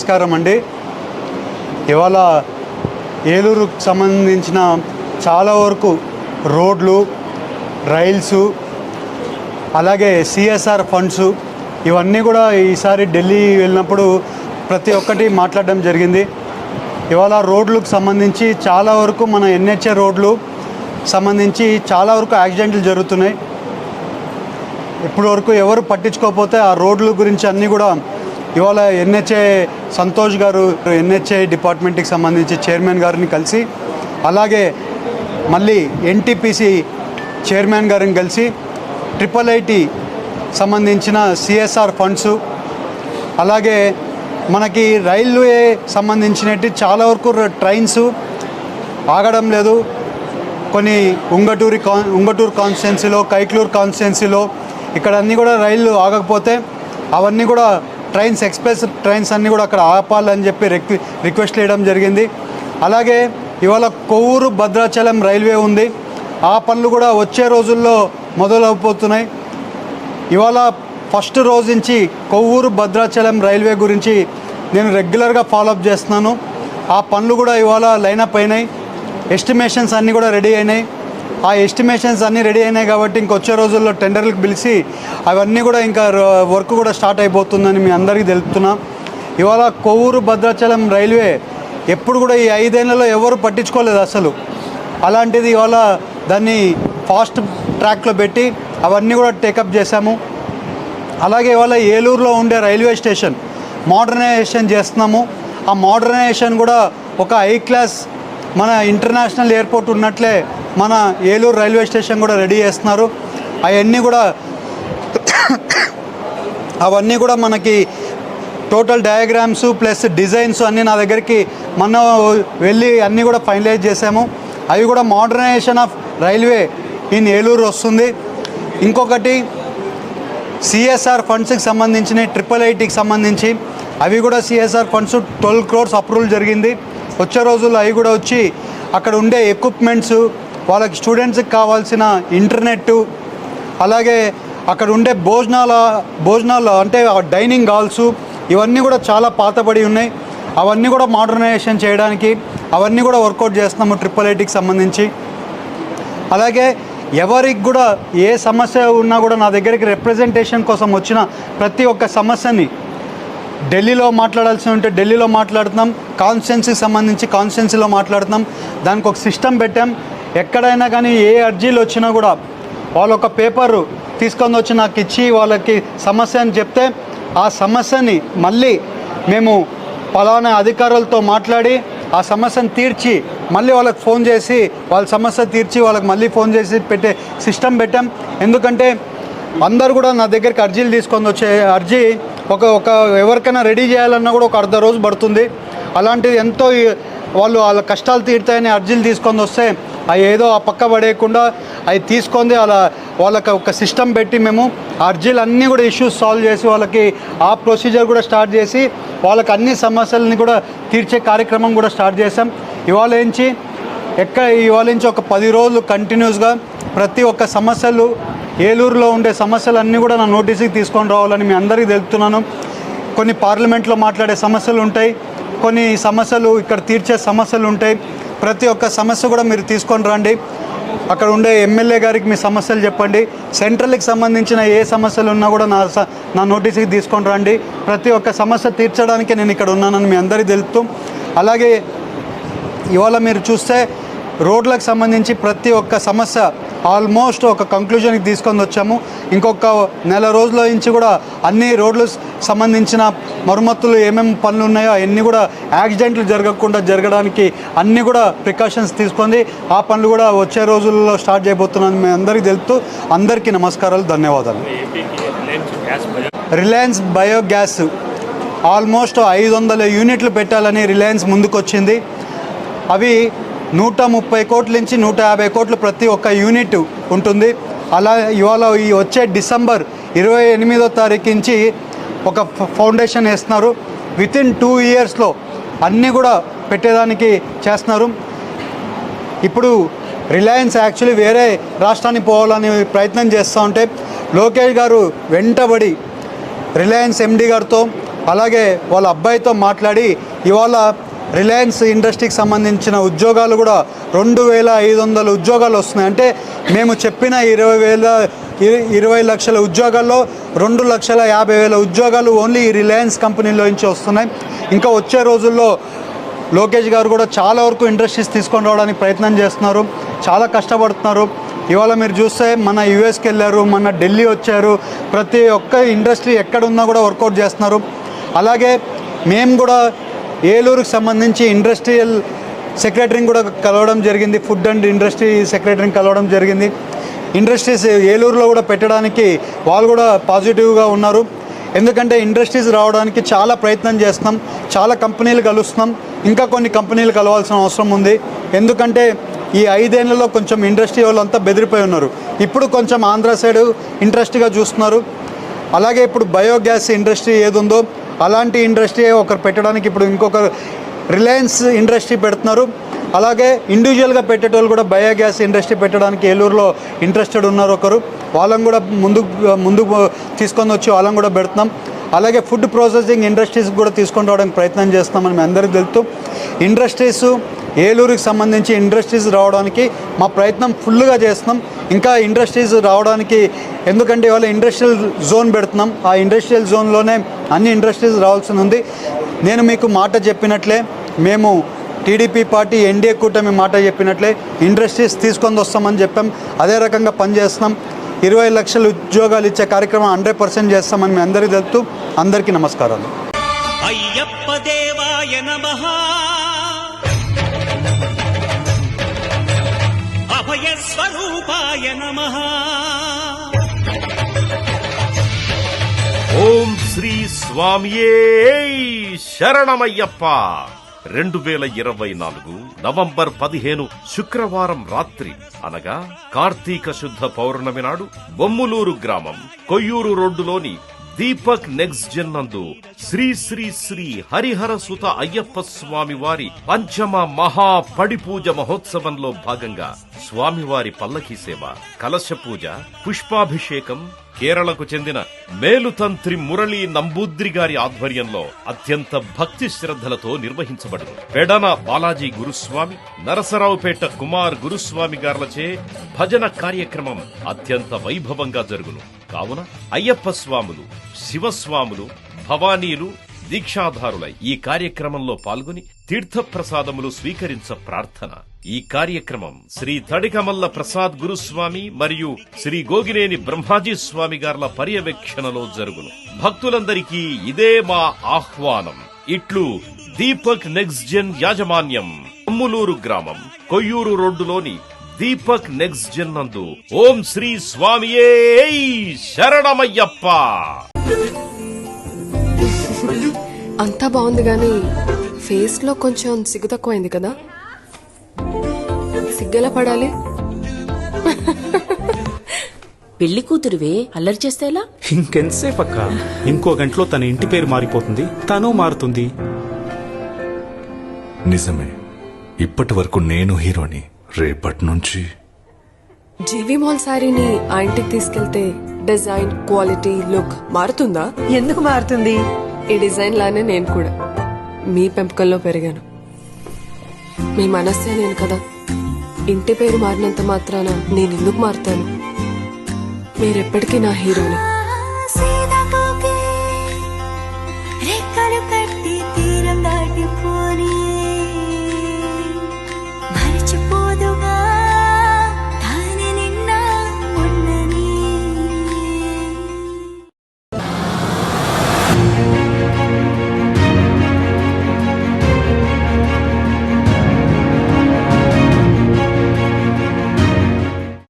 నమస్కారం అండి. ఇవాళ ఏలూరుకు సంబంధించిన చాలా వరకు రోడ్లు రైల్సు అలాగే సిఎస్ఆర్ ఫండ్స్ ఇవన్నీ కూడా ఈసారి ఢిల్లీ వెళ్ళినప్పుడు ప్రతి ఒక్కటి మాట్లాడడం జరిగింది. ఇవాళ రోడ్లకు సంబంధించి చాలా వరకు మన ఎన్హెచ్ఏ రోడ్లు సంబంధించి చాలా వరకు యాక్సిడెంట్లు జరుగుతున్నాయి. ఇప్పటి వరకు ఎవరు పట్టించుకోకపోతే ఆ రోడ్ల గురించి అన్నీ కూడా ఇవాళ ఎన్హెచ్ఏ సంతోష్ గారు ఎన్హెచ్ఏ డిపార్ట్మెంట్కి సంబంధించి చైర్మన్ గారిని కలిసి అలాగే మళ్ళీ ఎన్టీపీసీ చైర్మన్ గారిని కలిసి ట్రిపుల్ ఐటీ సంబంధించిన సిఎస్ఆర్ ఫండ్స్ అలాగే మనకి రైల్వే సంబంధించినట్టు చాలా వరకు ట్రైన్స్ ఆగడం లేదు. కొన్ని ఉంగటూరి కా ఉంగటూరు కాన్స్టిట్యున్సీలో కైక్లూరు కాన్స్టిట్యున్సీలో ఇక్కడ అన్నీ కూడా రైళ్ళు ఆగకపోతే అవన్నీ కూడా ట్రైన్స్ ఎక్స్ప్రెస్ ట్రైన్స్ అన్నీ కూడా అక్కడ ఆపాలని చెప్పి రిక్వె రిక్వెస్ట్ చేయడం జరిగింది. అలాగే ఇవాళ కొవ్వూరు భద్రాచలం రైల్వే ఉంది. ఆ పనులు కూడా వచ్చే రోజుల్లో మొదలవబోతున్నాయి ఇవాళ ఫస్ట్ రోజు నుంచి కొవ్వూరు భద్రాచలం రైల్వే గురించి నేను రెగ్యులర్గా ఫాలోఅప్ చేస్తున్నాను. ఆ పనులు కూడా ఇవాళ లైనప్ అయినాయి. ఎస్టిమేషన్స్ అన్నీ కూడా రెడీ అయినాయి. ఆ ఎస్టిమేషన్స్ అన్నీ రెడీ అయినాయి కాబట్టి ఇంకొచ్చే రోజుల్లో టెండర్లకు పిలిచి అవన్నీ కూడా ఇంకా ర- వర్క్ కూడా స్టార్ట్ అయిపోతుందని మీ అందరికీ తెలుపుతున్నాం. ఇవాళ కొవ్వూరు భద్రాచలం రైల్వే ఎప్పుడు కూడా ఈ ఐదేళ్ళలో ఎవరు పట్టించుకోలేదు అసలు. అలాంటిది ఇవాళ దాన్ని ఫాస్ట్ ట్రాక్లో పెట్టి అవన్నీ కూడా టేకప్ చేశాము. అలాగే ఇవాళ ఏలూరులో ఉండే రైల్వే స్టేషన్ మోడర్నైజేషన్ చేస్తున్నాము. ఆ మోడర్నైజేషన్ కూడా ఒక హై క్లాస్ మన ఇంటర్నేషనల్ ఎయిర్పోర్ట్ ఉన్నట్లే మన ఏలూరు రైల్వే స్టేషన్ కూడా రెడీ చేస్తున్నారు. అవన్నీ కూడా అవన్నీ కూడా మనకి టోటల్ డయాగ్రామ్స్ ప్లస్ డిజైన్స్ అన్నీ నా దగ్గరికి మనం వెళ్ళి అన్నీ కూడా ఫైనలైజ్ చేసాము. అవి కూడా modernization of railway in Eluru వస్తుంది. ఇంకొకటి సిఎస్ఆర్ ఫండ్స్కి సంబంధించిన ట్రిపుల్ ఐటీకి సంబంధించి అవి కూడా CSR funds twelve crores approval జరిగింది. వచ్చే రోజుల్లో అవి కూడా వచ్చి అక్కడ ఉండే ఎక్విప్మెంట్స్ వాళ్ళకి స్టూడెంట్స్కి కావాల్సిన ఇంటర్నెట్ అలాగే అక్కడ ఉండే భోజనాల భోజనాలు అంటే డైనింగ్ హాల్స్ ఇవన్నీ కూడా చాలా పాతబడి ఉన్నాయి. అవన్నీ కూడా మోడర్నైజేషన్ చేయడానికి అవన్నీ కూడా వర్కౌట్ చేస్తున్నాము ట్రిపుల్ ఐటీకి సంబంధించి. అలాగే ఎవరికి కూడా ఏ సమస్య ఉన్నా కూడా నా దగ్గరికి రిప్రజెంటేషన్ కోసం వచ్చిన ప్రతి ఒక్క సమస్యని ఢిల్లీలో మాట్లాడాల్సి ఉంటే ఢిల్లీలో మాట్లాడుతున్నాం కాన్స్టిట్యున్సీకి సంబంధించి కాన్స్టిట్యున్సీలో మాట్లాడుతున్నాం. దానికి ఒక సిస్టమ్ పెట్టాం. ఎక్కడైనా కానీ ఏ అర్జీలు వచ్చినా కూడా వాళ్ళు ఒక పేపరు తీసుకొని వచ్చి నాకు ఇచ్చి వాళ్ళకి సమస్య అని చెప్తే ఆ సమస్యని మళ్ళీ మేము పలానా అధికారులతో మాట్లాడి ఆ సమస్యను తీర్చి మళ్ళీ వాళ్ళకి ఫోన్ చేసి వాళ్ళ సమస్య తీర్చి వాళ్ళకి మళ్ళీ ఫోన్ చేసి పెట్టే సిస్టమ్ పెట్టాం. ఎందుకంటే అందరు కూడా నా దగ్గరికి అర్జీలు తీసుకొని వచ్చే అర్జీ ఒక ఒక ఎవరికైనా రెడీ చేయాలన్నా కూడా ఒక అర్ధ రోజు పడుతుంది. అలాంటిది ఎంతో వాళ్ళు వాళ్ళ కష్టాలు తీరుతాయని అర్జీలు తీసుకొని వస్తే అవి ఏదో ఆ పక్క పడేయకుండా అవి తీసుకొని అలా వాళ్ళకి ఒక సిస్టమ్ పెట్టి మేము అర్జీలు అన్నీ కూడా ఇష్యూస్ సాల్వ్ చేసి వాళ్ళకి ఆ ప్రొసీజర్ కూడా స్టార్ట్ చేసి వాళ్ళకి అన్ని సమస్యలని కూడా తీర్చే కార్యక్రమం కూడా స్టార్ట్ చేసాం ఇవాళ నుంచి ఎక్కడ ఇవాళ నుంచి ఒక పది రోజులు కంటిన్యూస్గా ప్రతి ఒక్క సమస్యలు ఏలూరులో ఉండే సమస్యలన్నీ కూడా నా నోటీస్కి తీసుకొని రావాలని మీ అందరికీ తెలుపుతున్నాను. కొన్ని పార్లమెంట్లో మాట్లాడే సమస్యలు ఉంటాయి. కొన్ని సమస్యలు ఇక్కడ తీర్చే సమస్యలు ఉంటాయి. ప్రతి ఒక్క సమస్య కూడా మీరు తీసుకొని రండి. అక్కడ ఉండే ఎమ్మెల్యే గారికి మీ సమస్యలు చెప్పండి. సెంట్రల్కి సంబంధించిన ఏ సమస్యలు ఉన్నా కూడా నా స- నా నోటీస్కి తీసుకొని రండి. ప్రతి ఒక్క సమస్య తీర్చడానికి నేను ఇక్కడ ఉన్నానని మీ అందరికీ తెలుపుతూ అలాగే ఇవాళ మీరు చూస్తే రోడ్లకు సంబంధించి ప్రతి ఒక్క సమస్య ఆల్మోస్ట్ ఒక కంక్లూజన్కి తీసుకొని వచ్చాము. ఇంకొక నెల రోజుల నుంచి కూడా అన్ని రోడ్లు సంబంధించిన మరమ్మతులు ఏమేమి పనులు ఉన్నాయో అవన్నీ కూడా యాక్సిడెంట్లు జరగకుండా జరగడానికి అన్నీ కూడా ప్రికాషన్స్ తీసుకుంది. ఆ పనులు కూడా వచ్చే రోజుల్లో స్టార్ట్ చేయబోతున్నాను. మేము అందరికీ తెలుపుతూ అందరికీ నమస్కారాలు ధన్యవాదాలు. రిలయన్స్ రిలయన్స్ బయోగ్యాస్ ఆల్మోస్ట్ ఐదు వందల యూనిట్లు పెట్టాలని రిలయన్స్ ముందుకొచ్చింది. అవి నూట ముప్పై కోట్ల నుంచి నూట యాభై కోట్లు ప్రతి ఒక్క యూనిట్ ఉంటుంది. అలా ఇవాళ ఈ వచ్చే డిసెంబర్ ఇరవై ఎనిమిదో తారీఖు నుంచి ఒక ఫౌండేషన్ వేస్తున్నారు. విత్ ఇన్ టూ ఇయర్స్లో అన్నీ కూడా పెట్టేదానికి చేస్తున్నారు. ఇప్పుడు రిలయన్స్ యాక్చువల్లీ వేరే రాష్ట్రానికి పోవాలని ప్రయత్నం చేస్తూ ఉంటే లోకేష్ గారు వెంటబడి రిలయన్స్ ఎండి గారితో అలాగే వాళ్ళ అబ్బాయితో మాట్లాడి ఇవాళ రిలయన్స్ ఇండస్ట్రీకి సంబంధించిన ఉద్యోగాలు కూడా రెండు వేల ఐదు వందల ఉద్యోగాలు వస్తున్నాయి. అంటే మేము చెప్పిన ఇరవై వేల ఇరవై లక్షల ఉద్యోగాల్లో రెండు లక్షల యాభై వేల ఉద్యోగాలు ఓన్లీ ఈ రిలయన్స్ కంపెనీలో నుంచి వస్తున్నాయి. ఇంకా వచ్చే రోజుల్లో లోకేష్ గారు కూడా చాలా వరకు ఇండస్ట్రీస్ తీసుకొని రావడానికి ప్రయత్నం చేస్తున్నారు. చాలా కష్టపడుతున్నారు. ఇవాళ మీరు చూస్తే మన యుఎస్కి వెళ్ళారు మన ఢిల్లీ వచ్చారు. ప్రతి ఒక్క ఇండస్ట్రీ ఎక్కడున్నా కూడా వర్కౌట్ చేస్తున్నారు. అలాగే మేము కూడా ఏలూరుకి సంబంధించి ఇండస్ట్రియల్ సెక్రటరీని కూడా కలవడం జరిగింది. ఫుడ్ అండ్ ఇండస్ట్రీ సెక్రటరీని కలవడం జరిగింది. ఇండస్ట్రీస్ ఏలూరులో కూడా పెట్టడానికి వాళ్ళు కూడా పాజిటివ్గా ఉన్నారు. ఎందుకంటే ఇండస్ట్రీస్ రావడానికి చాలా ప్రయత్నం చేస్తున్నాం. చాలా కంపెనీలు కలుస్తున్నాం. ఇంకా కొన్ని కంపెనీలు కలవాల్సిన అవసరం ఉంది. ఎందుకంటే ఈ ఐదేళ్ళలో కొంచెం ఇండస్ట్రీ వాళ్ళంతా బెదిరిపోయి ఉన్నారు. ఇప్పుడు కొంచెం ఆంధ్ర సైడ్ ఇంట్రెస్ట్గా చూస్తున్నారు. అలాగే ఇప్పుడు బయోగ్యాస్ ఇండస్ట్రీ ఏది ఉందో అలాంటి ఇండస్ట్రీ ఒకరు పెట్టడానికి ఇప్పుడు ఇంకొకరు రిలయన్స్ ఇండస్ట్రీ పెడుతున్నారు. అలాగే ఇండివిజువల్గా పెట్టేటోళ్ళు కూడా బయోగ్యాస్ ఇండస్ట్రీ పెట్టడానికి ఏలూరులో ఇంట్రెస్టెడ్ ఉన్నారు ఒకరు. వాళ్ళని కూడా ముందుకు ముందుకు తీసుకొని వచ్చి వాళ్ళని కూడా పెడుతున్నాం. అలాగే ఫుడ్ ప్రాసెసింగ్ ఇండస్ట్రీస్ కూడా తీసుకొని రావడానికి ప్రయత్నం చేస్తామని మేము అందరికీ తెలుస్తూ ఇండస్ట్రీస్ ఏలూరుకి సంబంధించి ఇండస్ట్రీస్ రావడానికి మా ప్రయత్నం ఫుల్గా చేస్తున్నాం. ఇంకా ఇండస్ట్రీస్ రావడానికి ఎందుకంటే ఇవాళ ఇండస్ట్రియల్ జోన్ పెడుతున్నాం. ఆ ఇండస్ట్రియల్ జోన్లోనే అన్ని ఇండస్ట్రీస్ రావాల్సి ఉంది. నేను మీకు మాట చెప్పినట్లే మేము టీడీపీ పార్టీ ఎన్డీఏ కూటమి మాట చెప్పినట్లే ఇండస్ట్రీస్ తీసుకొని వస్తామని చెప్పాం. అదే రకంగా పనిచేస్తున్నాం. ఇరవై లక్షల ఉద్యోగాలు ఇచ్చే కార్యక్రమం హండ్రెడ్ పర్సెంట్ చేస్తామని మీ అందరికీ తెలుపుతూ అందరికీ నమస్కారాలు. అయ్యప్ప దేవాయ నమ. అభయ స్వరూపాయ నమ. ఓం శ్రీ స్వామియే శరణమయ్యప్ప. రెండు వేల ఇరవై నాలుగు నవంబర్ పదిహేను శుక్రవారం రాత్రి అనగా కార్తీక శుద్ధ పౌర్ణమి నాడు బొమ్ములూరు గ్రామం కొయ్యూరు రోడ్డులోని దీపక్ నెక్స్ట్ జన్ నందు శ్రీ శ్రీ శ్రీ హరిహర సుత అయ్యప్ప స్వామి వారి పంచమ మహా పడిపూజ మహోత్సవంలో భాగంగా స్వామివారి పల్లకి సేవ కలశ పూజ పుష్పాభిషేకం కేరళకు చెందిన మేలుతంత్రి మురళీ నంబూద్రి గారి ఆధ్వర్యంలో అత్యంత భక్తి శ్రద్ధలతో నిర్వహించబడింది పెడన బాలాజీ గురుస్వామి నరసరావుపేట కుమార్ గురుస్వామి గార్లచే భజన కార్యక్రమం అత్యంత వైభవంగా జరుగును. కావున అయ్యప్ప స్వాములు శివస్వాములు భవానీలు దీక్షాధారులై ఈ కార్యక్రమంలో పాల్గొని తీర్థప్రసాదములు స్వీకరించ ప్రార్థన. ఈ కార్యక్రమం శ్రీ తడికమల్ల ప్రసాద్ గురుస్వామి మరియు శ్రీ గోగినేని బ్రహ్మాజీ స్వామి గార్ల పర్యవేక్షణలో జరుగును. భక్తులందరికీ ఇదే మా ఆహ్వానం. ఇట్లు దీపక్ నెక్స్ట్ జన్ యాజమాన్యం అమ్ములూరు గ్రామం కొయ్యూరు రోడ్డులోని దీపక్ నెక్స్ట్ జన్ నందు. ఓం శ్రీ స్వామియే శరణమయ్యప్ప. అంతా బాగుంది కానీ ఫేస్లో కొంచెం సిగ్గు తక్కువైంది కదా? సిగ్గెలా పడాలి? పెళ్ళి కూతురువే అల్లరి చేస్తే ఎలా? ఇంకెంతసేపు అక్క? ఇంకో గంటలో తన ఇంటి పేరు మారిపోతుంది తను మారుతుంది. నిజమే. ఇప్పటి వరకు నేను హీరోని. రేపటి నుంచి జీవి మాల్ శారీని ఆ ఇంటికి తీసుకెళ్తే డిజైన్ క్వాలిటీ లుక్ మారుతుందా? ఎందుకు మారుతుంది? ఈ డిజైన్ లానే నేను కూడా. మీ పెంపకంలో పెరిగాను. మీ మనస్సే నేను కదా. ఇంటి పేరు మారినంత మాత్రాన నేను ఎందుకు మారుతాను? మీరెప్పటికీ నా హీరోని.